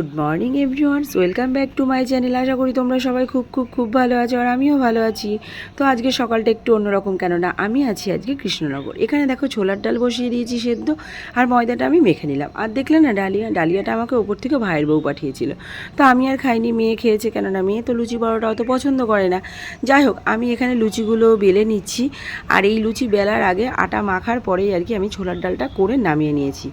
Good morning everyone's welcome back to my channel আশা করি তোমরা সবাই খুব খুব খুব ভালো আছো আর আমিও ভালো আছি। তো আজকে সকালটা একটু অন্যরকম কেননা আমি আছি আজকে কৃষ্ণনগর। এখানে দেখো ছোলার ডাল বসিয়ে দিয়েছি সেদ্ধ আর ময়দাটা আমি মেখে নিলাম। আর দেখলে না ডালিয়া, ডালিয়াটা আমাকে ওপর থেকে ভাইয়ের বউ পাঠিয়েছিল। তো আমি আর খাইনি, মেয়ে খেয়েছে কেননা মেয়ে তো লুচি পরোটা অত পছন্দ করে না। যাই হোক, আমি এখানে লুচিগুলো বেলে নিচ্ছি। আর এই লুচি বেলার আগে আটা মাখার পরেই আর কি আমি ছোলার ডালটা করে নামিয়ে নিয়েছি।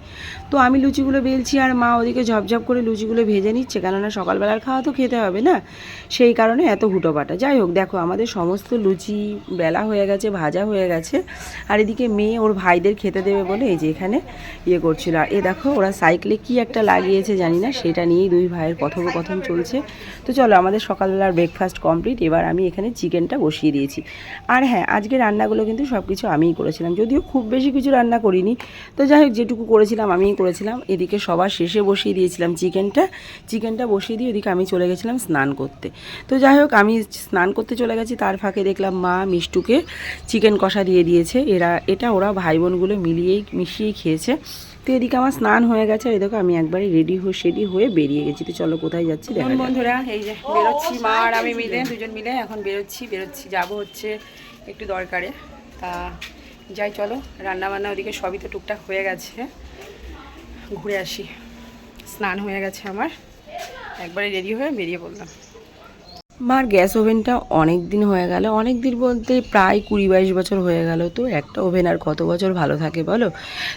তো আমি লুচিগুলো বেলছি আর মা ওদিকে ঝপঝপ করে লুচিগুলো ভেজে নিচ্ছে, কেননা সকালবেলার খাওয়া তো খেতে হবে না। সেই কারণে এত হুটোপাটা যাই হোক, দেখো, আমাদের সমস্ত লুচি বেলা হয়ে গেছে, ভাজা হয়ে গেছে। আর এদিকে মেয়ে ওর ভাইদের খেতে দেবে বলে এই যে এখানে ইয়ে করছিল। আর এ দেখো, ওরা সাইকেলে কি একটা লাগিয়েছে জানি না, সেটা নিয়েই দুই ভাইয়ের কথোপকথন চলছে। তো চলো, আমাদের সকালবেলার ব্রেকফাস্ট কমপ্লিট এবার আমি এখানে চিকেনটা বসিয়ে দিয়েছি। আর হ্যাঁ আজকে রান্নাগুলো কিন্তু সব কিছু আমিই করেছিলাম, যদিও খুব বেশি কিছু রান্না করিনি। তো যাই হোক, যেটুকু করেছিলাম, আমিই করেছিলাম। এদিকে সবার শেষে বসিয়ে দিয়েছিলাম চিকেনটা চিকেনটা বসিয়ে দিয়ে ওদিকে আমি চলে গেছিলাম স্নান করতে। তো যাই হোক আমি স্নান করতে চলে গেছি তার ফাঁকে দেখলাম মা মিষ্টুকে চিকেন কষা দিয়ে দিয়েছে। এরা এটা ওরা ভাই বোনগুলো মিলিয়েই মিশিয়েই খেয়েছে। তো এদিকে আমার স্নান হয়ে গেছে আর দেখো আমি একবারে রেডি হয়ে সেডি হয়ে বেরিয়ে গেছি। তো চলো কোথায় যাচ্ছি দেখা বন্ধুরা এই যে বেরোচ্ছি মা আর আমি মিলে দুজন মিলে এখন বেরোচ্ছি বেরোচ্ছি। যাব হচ্ছে একটু দরকারে। তা যাই চলো রান্না বান্না ওদিকে সবই তো টুকটাক হয়ে গেছে। ঘুরে আসি। স্নান হয়ে গেছে আমার। একবারে রেডি হয়ে বেরিয়ে পড়লাম। মার গ্যাস ওভেনটা অনেক দিন হয়ে গেল। অনেক দিন বলতে প্রায় কুড়ি বাইশ বছর হয়ে গেল। তো একটা ওভেন আর কত বছর ভালো থাকে বলো?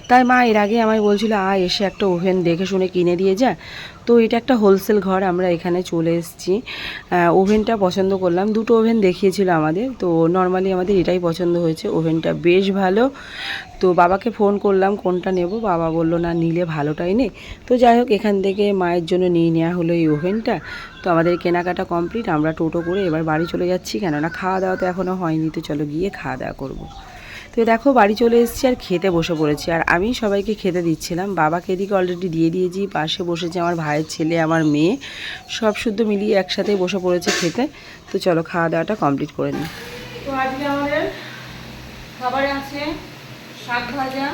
তাই মা এর আগে আমায় বলছিল আ এসে একটা ওভেন দেখে শুনে কিনে দিয়ে যা। তো এটা একটা হোলসেল ঘর, আমরা এখানে চলে এসেছি। ওভেনটা পছন্দ করলাম। দুটো ওভেন দেখিয়েছিল আমাদের। তো নর্মালি আমাদের এটাই পছন্দ হয়েছে। ওভেনটা বেশ ভালো। তো বাবাকে ফোন করলাম, কোনটা নেব? বাবা বলল, না, নিলে ভালোটাই নে। তো যাই হোক, এখান থেকে মায়ের জন্য নিয়ে নেওয়া হলো এই ওভেনটা। তো আমাদের কেনাকাটা কমপ্লিট আমরা টোটো করে এবার বাড়ি চলে যাচ্ছি। কেননা খাওয়া দাওয়া তো এখনও হয়নি তো চলো গিয়ে খাওয়া দাওয়া করব। তো দেখো বাড়ি চলে এসেছি আর খেতে বসে পড়েছি। আর আমি সবাইকে খেতে দিচ্ছিলাম। বাবাকে এদিকে অলরেডি দিয়ে দিয়েছি। পাশে বসেছে আমার ভাইয়ের ছেলে আমার মেয়ে। সব শুদ্ধ মিলিয়ে একসাথেই বসে পড়েছে খেতে। তো চলো খাওয়া দাওয়াটা কমপ্লিট করে নিই। তো আজকে আমাদের খাবারে আছে শাক ভাজা।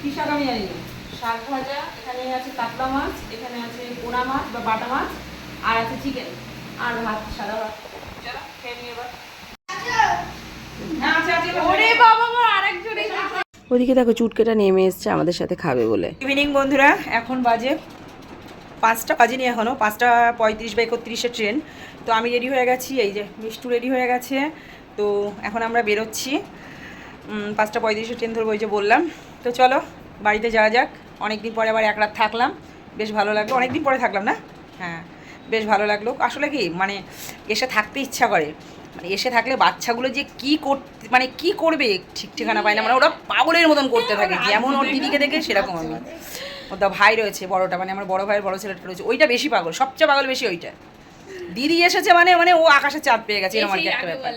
কি শাক আমি জানি না। শাক ভাজা এখানে আছে কাতলা মাছ এখানে আছে পোনা মাছ বা বাটা মাছ। আর আছে চিকেন আর ভাত সাদা ভাত। চলো খেয়ে নিই এবার। ওদিকে দেখো চুটকেটা নেমে এসছে আমাদের সাথে খাবে বলে। ইভিনিং বন্ধুরা এখন বাজে পাঁচটা বাজেনি এখনও পাঁচটা পঁয়ত্রিশ বা একত্রিশে ট্রেন তো আমি রেডি হয়ে গেছি এই যে মিষ্টু রেডি হয়ে গেছে। তো এখন আমরা বেরোচ্ছি। পাঁচটা পঁয়ত্রিশে ট্রেন ধরবো ওই যে বললাম। তো চলো বাড়িতে যাওয়া যাক। অনেক দিন পরে আবার এক রাত থাকলাম। বেশ ভালো লাগল। অনেক দিন পরে থাকলাম না? হ্যাঁ। বেশ ভালো লাগল। আসলে কি মানে এসে থাকতে ইচ্ছা করে। মানে এসে থাকলে বাচ্চাগুলো যে কি করতে মানে কি করবে ঠিক ঠিকানা পায় না মানে ওরা পাগলের মতন করতে থাকে। যেমন ওর দিদিকে দেখে সেরকম আমি। ওর দা ভাই রয়েছে বড়টা মানে আমার বড় ভাইয়ের বড় ছেলেটা রয়েছে ওইটা বেশি পাগল সবচেয়ে পাগল বেশি ওইটা। দিদি এসেছে মানে মানে ও আকাশে চাঁদ পেয়ে গেছে এরকম আর কি একটা ব্যাপার।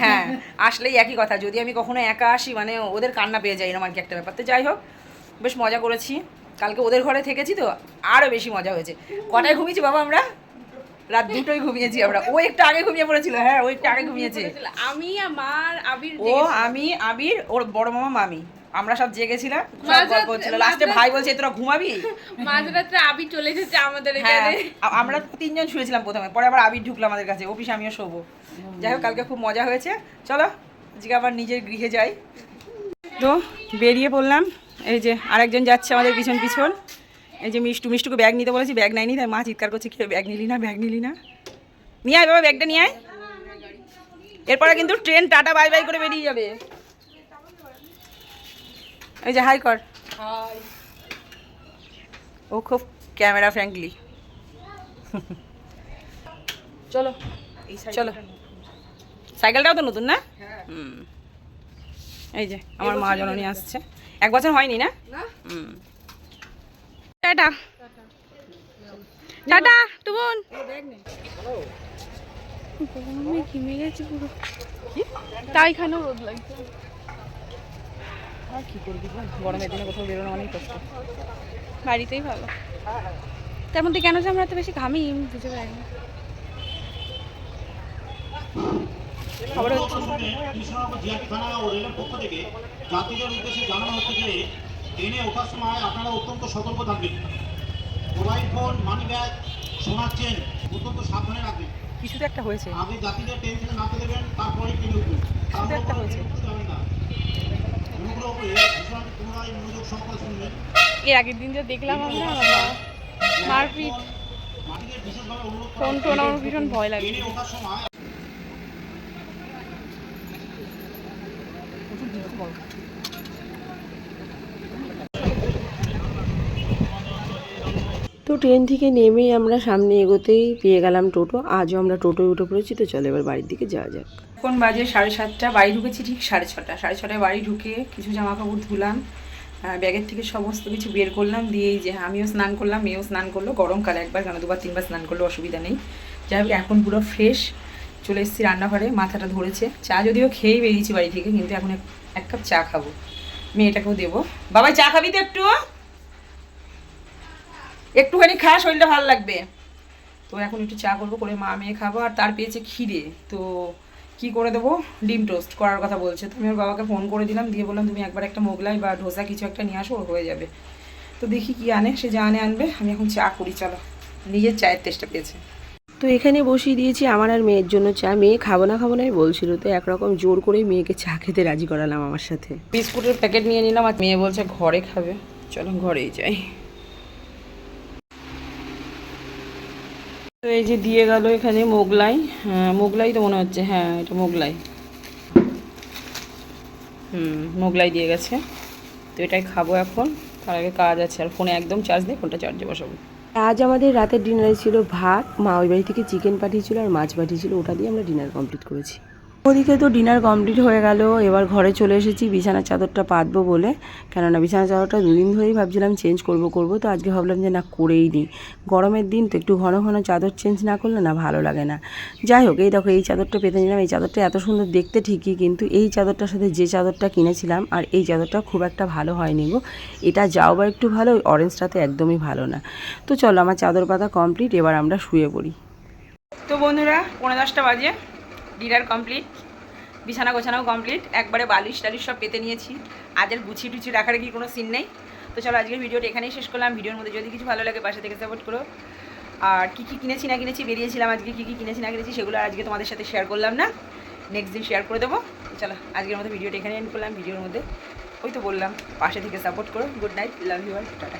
হ্যাঁ আসলেই একই কথা যদি আমি কখনো একা আসি মানে ওদের কান্না পেয়ে যাই এরকম আর কি একটা ব্যাপার। তো যাই হোক বেশ মজা করেছি। কালকে ওদের ঘরে থেকেছি তো আরও বেশি মজা হয়েছে। কটায় ঘুমিয়েছি বাবা আমরা? রাত দুটোই ঘুমিয়েছি আমরা। ও একটু আগে ঘুমিয়ে পড়েছিল হ্যাঁ ও একটু আগে ঘুমিয়েছে। আমি আমার আবির ও আমি আবির ওর বড় মামা মামি। আমরা সব জেগেছিলাম সব গল্প হচ্ছিল। লাস্টে ভাই বলছে তোরা ঘুমাবি? মাঝরাত্রে আবির চলে এসেছে আমাদের হ্যাঁ এখানে। আমরা তিনজন শুয়েছিলাম প্রথমে পরে আবার আবির ঢুকলো আমাদের কাছে। অফিস আমিও শোবো। যাই হোক কালকে খুব মজা হয়েছে। চলো আজকে আবার নিজের গৃহে যাই। তো বেরিয়ে পড়লাম। এই যে আরেকজন যাচ্ছে আমাদের পিছন পিছন। এই যে মিষ্টু মিষ্টুকে ব্যাগ নিতে বলেছি ব্যাগ নেয়নি তাই মা চিৎকার করছে কে ব্যাগ নিলি না ব্যাগ নিলি না? নিয়ে আয় বাবা ব্যাগটা নিয়ে আয়। এরপরে কিন্তু ট্রেন টাটা বাই বাই করে বেরিয়ে যাবে। এই যে হাই কর। ও খুব ক্যামেরা ফ্র্যাঙ্কলি চলো। চলো। সাইকেলটাও তো নতুন না? হুম। এই যে আমার মা জননী আসছে। এক বছর হয়নি না? টাটা। টাটা। টুবন ঘিমে গেছি পুরো। তাই এখানেও রোদ লাগছে। আর কি করবি গরমের দিনে কোথাও বেরোনো অনেক কষ্ট। বাড়িতেই ভালো। তার মধ্যে কেন যে আমরা এত বেশি ঘামি বুঝতে পারি না খবর হচ্ছে ট্রেনে ওঠার সময় আপনারা অত্যন্ত সতর্ক থাকবেন। মোবাইল ফোন মানি ব্যাগ সোনার চেন অত্যন্ত সাবধানে রাখবেন। কিছু তো একটা হয়েছে। আগে যাত্রীদের ট্রেন থেকে নামতে দেবেন তারপরে ট্রেন উঠবেন। কিছু একটা হয়েছে। যাবেন অনুগ্রহ করে পুনরায় মনোযোগ সহকারে শুনবেন। এর আগের দিন যা দেখলাম আমরা মারপিট ফোন টোন আমার ভীষণ ভয় লাগে তো ট্রেন থেকে নেমে আমরা সামনে এগোতেই পেয়ে গেলাম টোটো। আজও আমরা টোটোয় উঠে পড়েছি, তো চলো এবার বাড়ির দিকে যাওয়া যাক। এখন বাজে সাড়ে সাতটা, বাড়ি ঢুকেছি ঠিক সাড়ে ছটা। সাড়ে ছটায় বাড়ি ঢুকে কিছু জামা কাপড় ধুলাম ব্যাগের থেকে সমস্ত কিছু বের করলাম, দিয়েই যে আমিও স্নান করলাম, মেয়েও স্নান করল গরমকালে একবার, কেন দুবার তিনবার স্নান করলে, অসুবিধা নেই। যাই হোক, এখন পুরো ফ্রেশ, চলে এসেছি রান্নাঘরে, মাথাটা ধরেছে। চা যদিও খেয়েই বেরিয়েছি বাড়ি থেকে, কিন্তু এখন এক- কাপ চা খাব। মেয়েটাকেও দেবো। বাবাই, চা খাবি তো একটু? একটুখানি খা, শরীরটা ভালো লাগবে। তো এখন একটু চা করব, করে মা মেয়ে খাব, আর তার পেয়েছে খিদে। তো কি করে দেবো? ডিম টোস্ট করার কথা বলছে। তো আমি ওর বাবাকে ফোন করে দিলাম, দিয়ে বললাম, তুমি একবার একটা মোগলাই বা ডোসা কিছু একটা নিয়ে আসো হয়ে যাবে। তো দেখি কি আনে, সে যা আনে, আনবে। আমি এখন চা করি, চলো। নিজের চায়ের টেস্টটা পেয়েছে। তো এখানে বসিয়ে দিয়েছি আমার আর মেয়ের জন্য চা। মেয়ে খাব না খাব নাই বলছিল, তো একরকম জোর করেই মেয়েকে চা খেতে রাজি করালাম আমার সাথে। বিস্কুটের প্যাকেট নিয়ে নিলাম আর মেয়ে বলছে ঘরে খাবে। চলো ঘরেই যাই। তো এই যে দিয়ে গেল এখানে মোগলাই। হ্যাঁ মোগলাই তো মনে হচ্ছে হ্যাঁ এটা মোগলাই। হুম, মোগলাই দিয়ে গেছে। তো এটাই খাব এখন। তার আগে কাজ আছে, আর ফোনে একদম চার্জ দিয়ে ফোনটা চার্জে বসাবো। আজ আমাদের রাতের ডিনারে ছিল ভাত, মা ওই বাড়ি থেকে চিকেন পাঠিয়েছিল আর মাছ পাঠিয়েছিল, ওটা দিয়ে আমরা ডিনার কমপ্লিট করেছি। ওদিকে তো ডিনার কমপ্লিট হয়ে গেল, এবার ঘরে চলে এসেছি, বিছানার চাদরটা পাতবো বলে। কেননা বিছানার চাদরটা দুদিন ধরেই ভাবছিলাম চেঞ্জ করব করব, তো আজকে ভাবলাম যে না করেই নিই গরমের দিন তো একটু ঘন ঘন চাদর চেঞ্জ না করলে না ভালো লাগে না। যাই হোক, এই দেখো, এই চাদরটা পেতে নিলাম। এই চাদরটা এত সুন্দর দেখতে ঠিকই, কিন্তু এই চাদরটার সাথে যে চাদরটা কিনেছিলাম, আর এই চাদরটা খুব একটা ভালো হয়নি গো। এটা যাও বা একটু ভালো অরেঞ্জটাতে একদমই ভালো না। তো চলো, আমার চাদর পাতা কমপ্লিট এবার আমরা শুয়ে পড়ি। তো বন্ধুরা পনেরো দশটা বাজে। ডিনার কমপ্লিট, বিছানা গোছানাও কমপ্লিট, একবারে বালিশ টালিশ সব পেতে নিয়েছি। আজ আর গুছিয়ে টুচি রাখার কি কোনো সিন নেই। তো চলো আজকের ভিডিওটা এখানেই শেষ করলাম। ভিডিওর মধ্যে যদি কিছু ভালো লাগে পাশে থেকে সাপোর্ট করো। আর কী কী কিনেছি না কিনেছি বেরিয়েছিলাম আজকে, কী কী কিনেছি না কিনেছি সেগুলো আজকে তোমাদের সাথে শেয়ার করলাম না। নেক্সট দিন শেয়ার করে দেবো। চলো আজকের মতো ভিডিওটা এখানে এন্ড করলাম। ভিডিওর মধ্যে ওই তো বললাম, পাশে থেকে সাপোর্ট করো। Good night love you all tata.